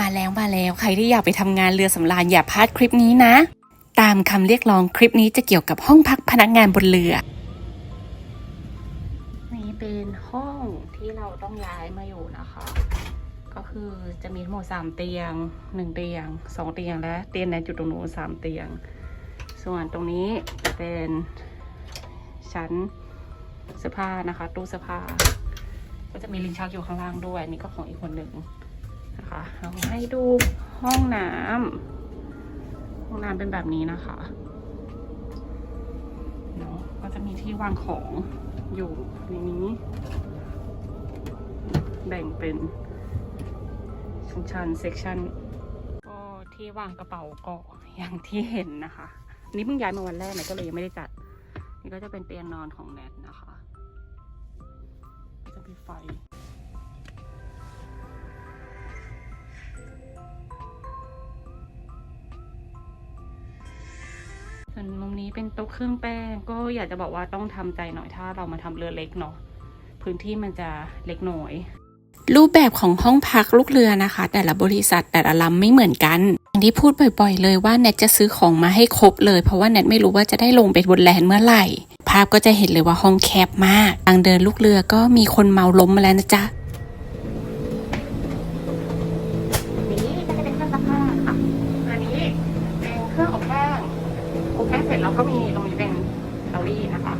มาแล้วมาแล้วใครที่อยากไปทำงานเรือสำราญอย่าพลาดคลิปนี้นะ ตามคำเรียกร้องคลิปนี้จะเกี่ยวกับห้องพักพนักงานบนเรือ นี่เป็นห้องที่เราต้องย้ายมาอยู่นะคะ ก็คือจะมีทั้งหมดสามเตียงหนึ่งเตียงสองเตียงและเตียงแนนอยู่ตรงนู้นสามเตียง ส่วนตรงนี้จะเป็นชั้นเสื้อผ้านะคะ ตู้เสื้อผ้าก็จะมีลิ้นชักอยู่ข้างล่างด้วยนี่ก็ของอีกคนหนึ่ง นะคะเราให้ดูห้องน้ำห้องน้ำเป็นแบบนี้นะคะเนาะก็จะมีที่วางของอยู่ในนี้ แบ่งเป็นชั้นๆเซกชันก็ที่วางกระเป๋าก็อย่างที่เห็นนะคะ นี่เพิ่งย้ายมาวันแรกนะก็เลยยังไม่ได้จัด นี่ก็จะเป็นเตียงนอนของแนทนะคะ จะมีไฟ ส่วนมุมนี้เป็นโต๊ะเครื่องแป้ง ก็อยากจะบอกว่าต้องทำใจหน่อยถ้าเรามาทำเรือเล็กเนาะพื้นที่มันจะเล็กหน้อยรูปแบบของห้องพักลูกเรือนะคะ แต่ละบริษัทแต่ละลำไม่เหมือนกันอย่างที่พูดบ่อยๆ เลยว่าแนทจะซื้อของมาให้ครบเลย เพราะว่าแนทไม่รู้ว่าจะได้ลงไปบนแลนด์เมื่อไหร่ ภาพก็จะเห็นเลยว่าห้องแคบมากทางเดินลูกเรือก็มีคนเมาล้มมาแล้วนะจ๊ะ ร็จเราก็มีตรงนี้เป็นเตารี่นะคะ